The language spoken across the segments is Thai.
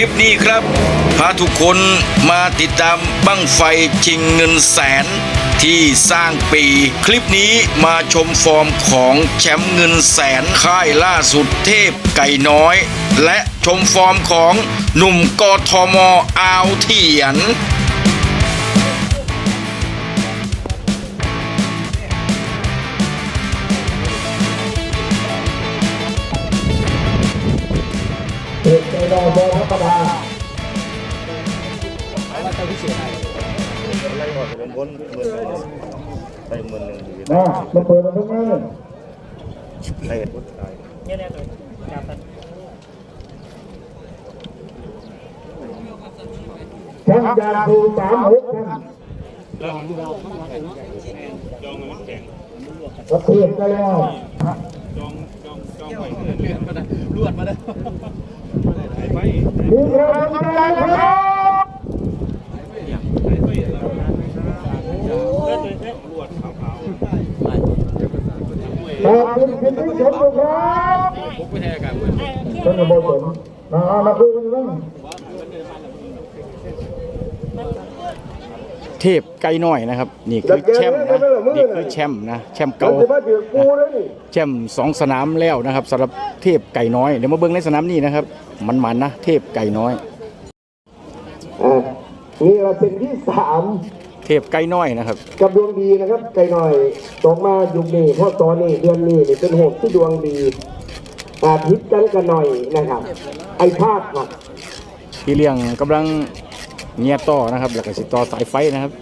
คลิปนี้ครับพาทุกคนมาติดตามบั้งไฟชิงเงินแสนที่สร้างปีคลิปนี้มาชมฟอร์มของแชมป์เงินแสนค่ายล่าสุดเทพไก่น้อย และชมฟอร์มของหนุ่มกทมอาวเทียน ด็กในรอบอธรรมดาผมพ้นหมื่นหนึ่งไปหมื่นหนึ่งอยู่นะมาเปิดมาทุกงานใครเห็นพุทธตายช่างยาคูสามหกท่านก็เทียบกันแล้วมีใครทำอะไรครับขอบคุณคุณผู้ชมทุกครับท่านผู้ชมมามาคุยกันบ้าง เทพไกลน้อยนะครับ นี่คือแชมป์นะนี่คือแชมป์นะแชมป์เก่าเก่ามาถือกูเลยนี่แชมป์สองสนามแล้วนะครับสำหรับเทพไก่น้อยเดี๋ยวมาเบิ้งในสนามนี้นะครับ มันๆนะเทพไก่น้อยอ่านี่เราเป็นที่สามเทพไก่น้อยนะครับ กับดวงดีนะครับไกลหน่อยตกมายุคนี้เพราะตอนนี้เดือนนี้นี่เป็นหกที่ดวงดีอาทิตย์กันกันหน่อยนะครับ ไอ้ภาคครับพี่เลี้ยงกำลัง เงียต่อนะครับแล้วก็สิต่อสายไฟนะครับ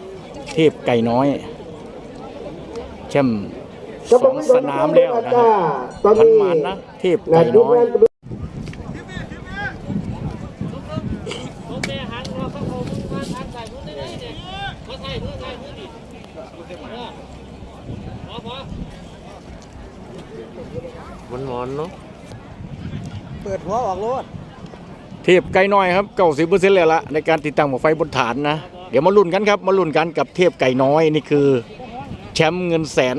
เทพไก่น้อยแชมป์สองสนามแล้วนะครับตอนมันนี้มันๆนะเทพนะไก่ทุกน้อยงานมันหมอนเนาะเทพไก่น้อยครับเก้าสิบเปอร์เซ็นต์แล้วละในการติดตั้งหมอไฟบนฐานนะ เดี๋ยวมาลุ้นกันครับมาลุ้นกันกับเทพไก่น้อยนี่คือ แชมป์เงินแสน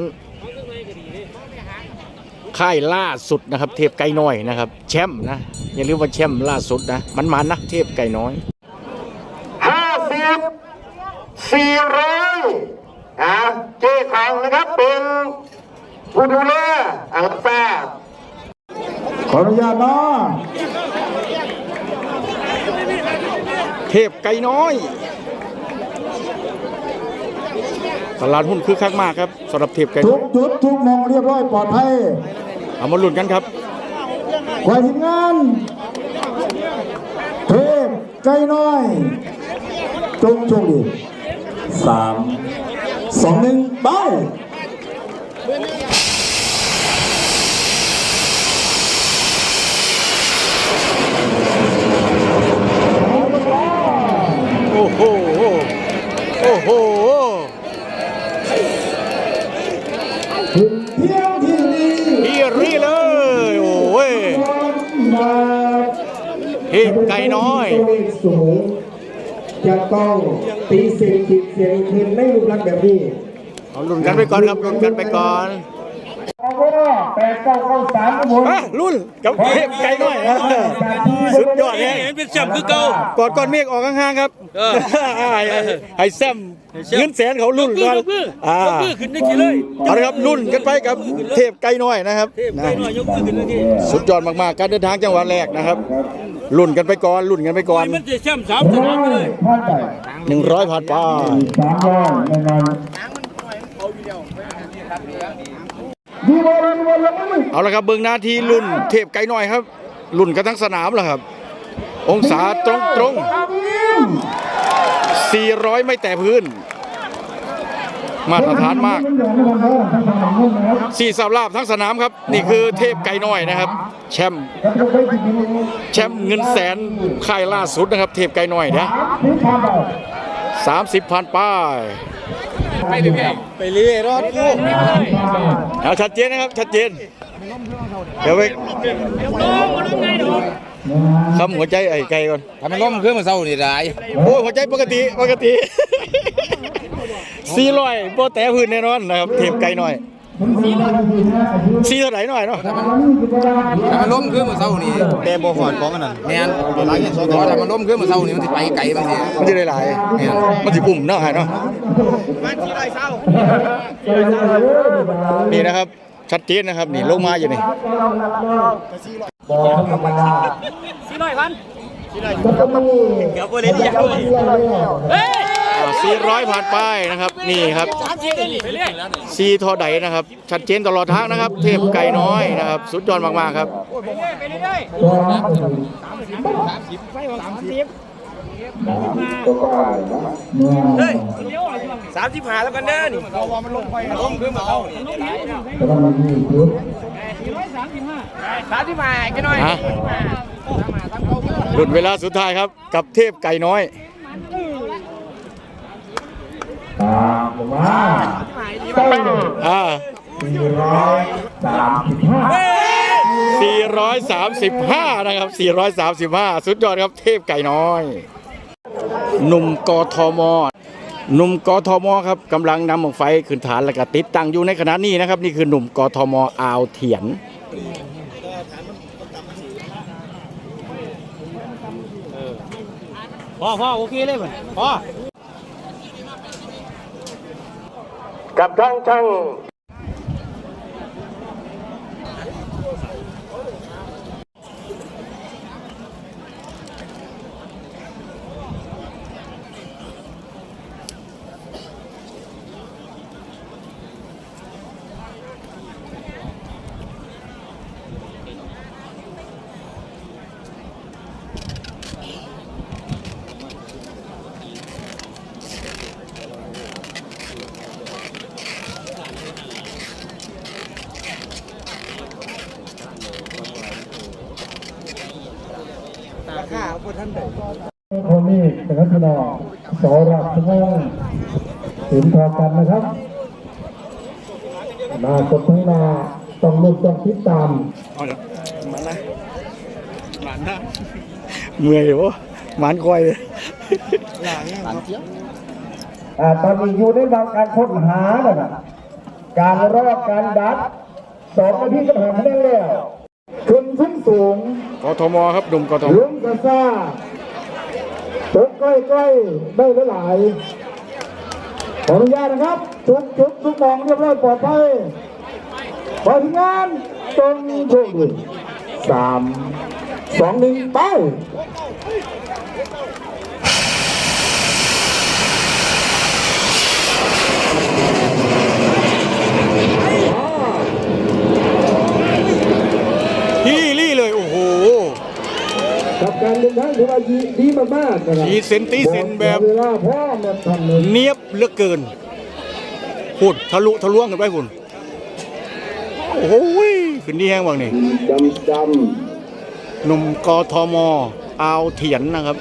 ค่ายล่าสุดนะครับ เทพไก่น้อยนะครับ แชมป์นะอย่าลืมว่าแชมป์ล่าสุดนะ มันมานะเทพไก่น้อยห้าสิบสี่ร้อยอ่าเจ๊ทองนะครับเป็นผู้ดูแลอัลฟาขออนุญาตนะ เทพไก่น้อย ตลาดหุ้นคึกคักมากครับสำหรับเทพไก่ทุน้อกยจุดทุกมองเรียบร้อยปลอดภัยเอามาลุ้นกันครับ ควายทีมงานเทพใจน้อยจงโชคดีสามสองหนึ่งไป โอ้โหโอ้โห ถึงเที่ยวที่นี้ พี่รีเลยโอ้ย มา เทพไก่น้อยตัวเลขสูงจะต้องตีเสียงจิตเสียงคืนไม่รูปลักษณ์แบบนี้เอาลุ้นกันไปก่อนครับลุ้นกันไปก่อนเอาไว้ว่าแปดเก้าเก้าสามครับผมอะลุ้นกับเทพไก่น้อยนะสุดยอดเลยเห็นเป็นแชมป์คือเก่ากอดก้อนเมฆออกข้างๆครับให้ให้ให้แซมเงินแสนเขาลุ้นมือก่อนยกมืออ่ายกมือขึ้นได้ทีเลยเอาละครับลุ้นกันไปกับเทพไก่น้อยนะครับเทพไก่น้อยยกมือขึ้นได้ทีสุดยอดมากๆการเดินทางจังหวัดแรกนะครับ ลุ้นกันไปก่อนลุ้นกันไปก่อนมันจะแชมป์สามสนามไปเลยผ่านไปหนึ่งร้อยผ่านไปสามร้อยแน่นอนดีบอลดีบอลแล้วมั้ยเอาละครับเบิ่งหน้าที่ลุ้นเทพไก่น้อยครับลุ้นกันทั้งสนามแล้วครับ องศาตรงตรงๆ400 ไม่แตะพื้น มาตรฐานมากสี่สับลาบทั้งสนามครับ นี่คือเทพไก่น้อยนะครับ แชมป์แชมป์เงินแสนค่ายล่าสุดนะครับ เทพไก่น้อยนะสามสิบพันป้ายไปเรื่อยรอดกูเอาชัดเจนนะครับ ชัดเจน เดี๋ยวไป คำหัวใจไอ้ไก่ก่อนทำไมล้มเครื่องมาเศร้านี่ได้โอ้ยหัวใจปกติปกติสี่ร้อยโปรแต่พื้นแน่นอนนะครับเทพไก่น้อยซีเท่าไหร่หน่อยเนาะถ้ามันล้มขึ้นมาเศร้านี่แต่บ่หอดของกันนั่นแม่นหลายอย่างสอถ้ามันล้มขึ้นมาเศร้านี่มันสิไปไกลบางทีมันจะได้หลายมันจะปุ่มเนาะไอ้เนาะนี่นะครับชัดเจนนะครับนี่ลงมาอยู่นี่ บอกธรรมดาสี่ร้อยพันก็ต้องมีเดี๋ยวบ่เล่นอีกเลยสี่ร้อยผ่านไปนะครับ นี่ครับไปเรื่อยซีทอไดนะครับ ชัดเจนตลอดทางนะครับ เทพไก่น้อยนะครับ สุดยอดมาก ๆ ครับไปเรื่อยตัวไปสามสิบตัวก็อ่านนะเมื่อเฮ้ยสามสิบห้าแล้วกันเด้อนี่มันลงไปล้มขึ้นมาเศร้านี่ก็ต้องมีชุด สามสิบห้ากันหน่อยฮะรุ่นเวลาสุดท้ายครับ กับเทพไก่น้อย ตามผมว่าต้องอ่า สี่ร้อยสามสิบห้า435 นะครับ 435 สุดยอดครับ เทพไก่น้อย หนุ่มกทม หนุ่มกทมครับกำลังนำหมอกไฟขึ้นฐานแล้วก็ติดตั้งอยู่ในขณะนี้นะครับ นี่คือหนุ่มกทมอาวเถียน พ่อพ่อโอเคเลยมันพ่อกับทั้งช่าง โคนี่นะครับพี่น้องสอรักสมงถึงทอกันนะครับมาสดทั้งนาต้องลุกต้องคิดตามเมื่อยโอ้หมานคอยเลยอ่าตอนนี้อยู่ในบางการค้นหานะนะการรอการดัดสองนาทีก็หาได้แล้วขึ้น สูงสูงกทมครับหนุ่มกทมลุงกระซ่าตกใกล้ๆได้หลายๆขออนุญาตนะครับทุกจุดทุกมองเรียบร้อยปลอดภัยขอทีมงานตรงโชคดีสามสองหนึ่งไป ฮีรี่เลย โอ้โห กับการเดินทางถือว่าดีมากๆนะครับขีดเส้นตีเส้นแบบเวลาพ่อมาทำเลยเนียบเหลือเกินหุ่นทะลุทะลวงกันไปหุ่นโอ้โหขึ้นที่แห้งบางนี่จำจหนุ่มกทมอาวเถียนนะครับ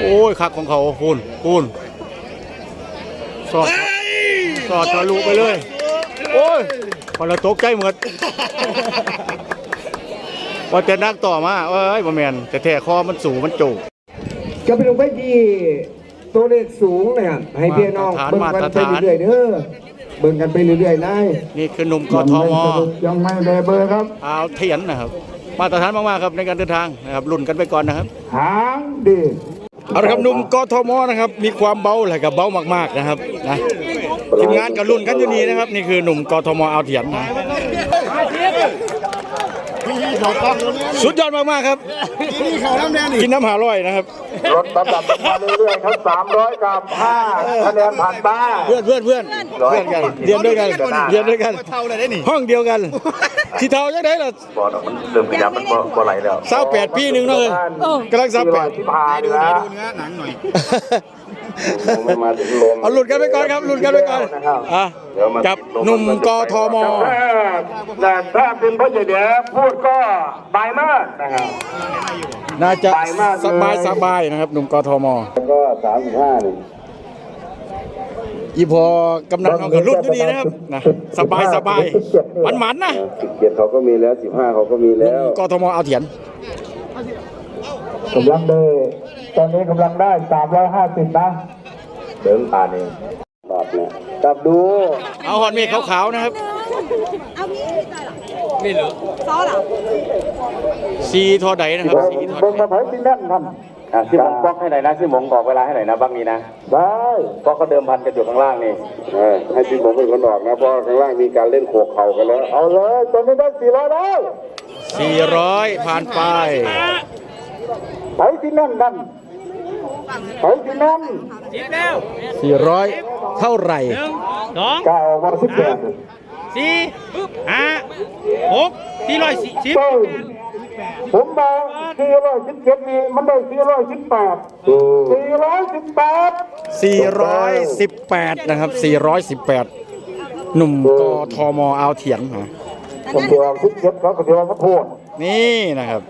โอ้ยคักของเขาคุณคุณสอดสอดทะลุไปเลย โอ้ยพอเราตกใจหมด พอจะนักต่อมาเอ้ยบ่แมนแต่แท้คอมันสูงมันโจกำจะเป็นลงไปที่ตัวเลขสูงนะครับให้พี่น้องมาตรเบิ่งฐานกันไปเรื่อยๆเด้อเบิ่งกันไปเรื่อยๆนายนี่คือหนุ่มกทมยังไม่ได้เบอร์ครับอาวเถียนนะครับ มาตรฐานมากๆครับในการเดินทางนะครับรุ่นกันไปก่อนนะครับหางดีเอาละครับหนุ่มกทมนะครับ มีความเบาแหละกับเบามากๆนะครับนะทีมงานกับรุ่นกันอยู่นี่นะครับ นี่คือหนุ่มกทมเอาเถียนนะ สุดยอดมากๆครับกินน้ำหาร้อยนะครับรถลำดับมาเรื่อยๆครับ300กับ5คะแนนผ่านไปเพื่อนเพื่อนเพื่อนเพื่อนกันเรียนด้วยกันเรียนด้วยกันห้องเดียวกันที่เท่าจังไดล่ะบ่มันเริ่มขยับมันบ่บ่ไหลแล้วสาวแปดปีหนึ่งเนาะเลยกำลังสาวแปดที่ผ่านนะมาถึงลมเอาหลุดกันไปก่อนครับหลุดกันไปก่อนอะกับหนุ่มกทม แต่ถ้าเป็นพ่อใหญ่เดี๋ยวพูดก็บายมากนะครับ น่าจะไปมากเลย สบายสบายนะครับ หนุ่มกทมก็สามสิบห้าหนึ่ง อีพอกำนันเอากับรุ่นอยู่ดีนะครับนะสบายสบายมันมันๆนะสิบเจ็ดเขาก็มีแล้วสิบห้าเขาก็มีหนุ่แล้วมกทมเอาเถียนกำลังเดิน ตอนนี้กำลังได้สามร้อยห้าสิบนะเดินป่านเองไปครับเนี่ยจับดู เอาหอนเมฆขาวๆนะครับ เอางี้ได้หรอนี่เหรอซอสเหรอซีทอไดนะครับซีทอเบิ่งไดมาไผสิแน่นท่านอะชื่อมงบล็อกให้หน่อยนะชื่อมงบอกเวลาให้หน่อยนะบ้างนี้นะได้เพราะเขาเดิมพันกันอยู่ข้างล่างนี่เออให้พี่ผมเป็นคนออกนะเพราะข้างล่างมีการเล่นโขกเข่ากันแล้วเอาเลยตอนนี้ได้สี่ร้อยแล้วสี่ร้อยผ่านไปไผสิแน่นนั่ นไผสิแน่นสี่ร้อยเท่าไหร่กล้าออกมาสิบแปดสี่ห้าหกสี่ร้อยสี่สิบเต้ยผมมาสี่ร้อยสิบเจ็ดนี่มันได้สี่ร้อยสิบแปดสี่ร้อยสิบแปด418นะครับ418หนุ่มกทมเอาเถียงฮะผมเดียวสิบเจ็ดเขาก็เดียวมาโทษนี่นะครับ